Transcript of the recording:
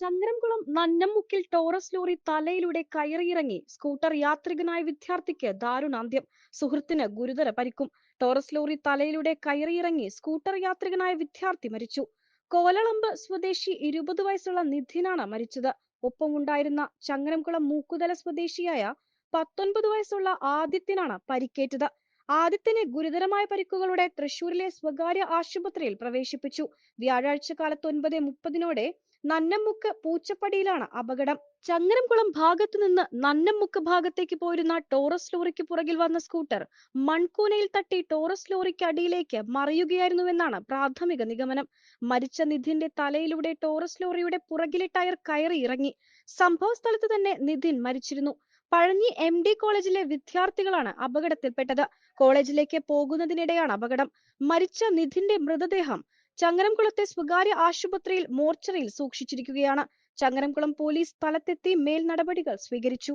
ചങ്ങരംകുളം നന്നമുക്കിൽ Taurus lorry തലയിലൂടെ കയറിയിറങ്ങി സ്കൂട്ടർ യാത്രികനായ വിദ്യാർത്ഥിക്ക് ദാരുണാന്ത്യം. സുഹൃത്തിന് ഗുരുതര പരിക്കും. ടോറസ് ലോറി തലയിലൂടെ കയറിയിറങ്ങി സ്കൂട്ടർ യാത്രികനായ വിദ്യാർത്ഥി മരിച്ചു. കോലളമ്പ് സ്വദേശി ഇരുപത് വയസ്സുള്ള നിധിനാണ് മരിച്ചത്. ഒപ്പമുണ്ടായിരുന്ന ചങ്ങരംകുളം മൂക്കുതല സ്വദേശിയായ പത്തൊൻപത് വയസ്സുള്ള ആദിത്യനാണ് പരിക്കേറ്റത്. ആദിത്യനെ ഗുരുതരമായ പരിക്കുകളോടെ തൃശൂരിലെ സ്വകാര്യ ആശുപത്രിയിൽ പ്രവേശിപ്പിച്ചു. വ്യാഴാഴ്ച കാലത്ത് ഒൻപത് മുപ്പതിനോടെ നന്നമ്മുക്ക് പൂച്ചപ്പടിയിലാണ് അപകടം. ചങ്ങരംകുളം ഭാഗത്തു നിന്ന് നന്നമുക്ക് ഭാഗത്തേക്ക് പോയിരുന്ന ടോറസ് ലോറിക്ക് പുറകിൽ വന്ന സ്കൂട്ടർ മൺകൂനയിൽ തട്ടി ടോറസ് ലോറിക്ക് അടിയിലേക്ക് മറിയുകയായിരുന്നുവെന്നാണ് പ്രാഥമിക നിഗമനം. മരിച്ച നിധിന്റെ തലയിലൂടെ ടോറസ് ലോറിയുടെ പുറകിലെ ടയർ കയറി ഇറങ്ങി. സംഭവ സ്ഥലത്ത് തന്നെ നിധിൻ മരിച്ചിരുന്നു. പഴഞ്ഞി എം ഡി കോളേജിലെ വിദ്യാർത്ഥികളാണ് അപകടത്തിൽപ്പെട്ടത്. കോളേജിലേക്ക് പോകുന്നതിനിടെയാണ് അപകടം. മരിച്ച നിധിന്റെ മൃതദേഹം ചങ്ങരംകുളത്തെ സ്വകാര്യ ആശുപത്രിയിൽ മോർച്ചറിയിൽ സൂക്ഷിച്ചിരിക്കുകയാണ്. ചങ്ങരംകുളം പോലീസ് സ്ഥലത്തെത്തി മേൽ നടപടികൾ സ്വീകരിച്ചു.